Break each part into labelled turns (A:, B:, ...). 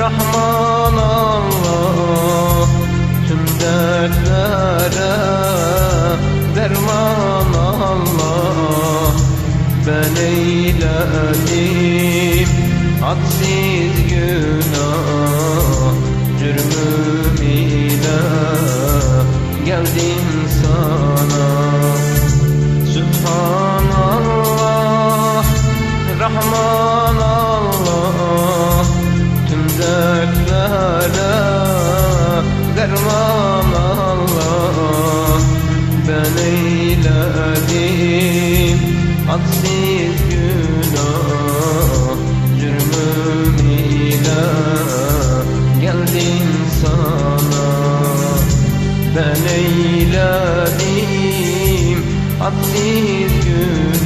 A: Rahman Allah Tüm dertlere derman Allah Ben eyledim hadsiz günah. Cürmüm ile geldim sana Subhanallah Rahman Allah. Tüm dertlere derman Allah. Ben eyledim hadsiz günah. Cürmüm ile geldim sana. Ben eyledim hadsiz günah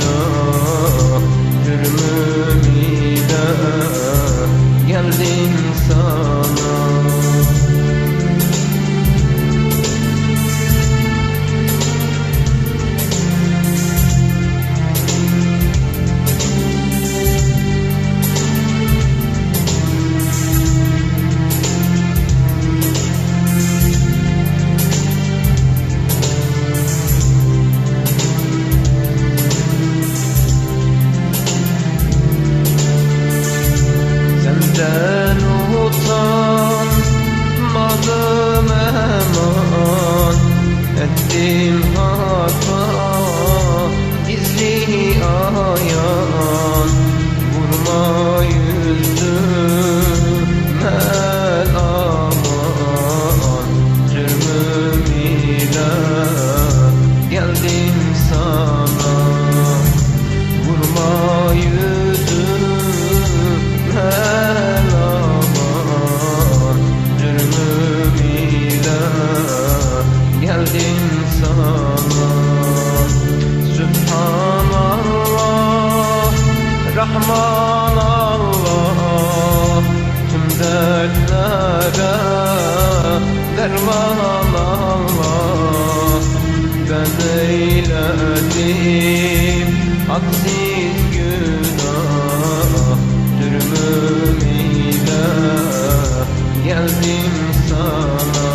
A: sana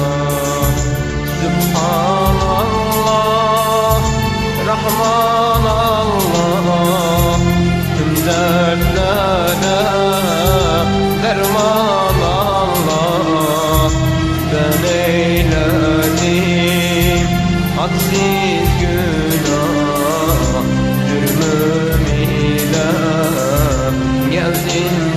A: Sübhanallah Rahman Allah Tüm dertlere derman Allah Ben eyledim hadsiz günah Cürmüm ile geldin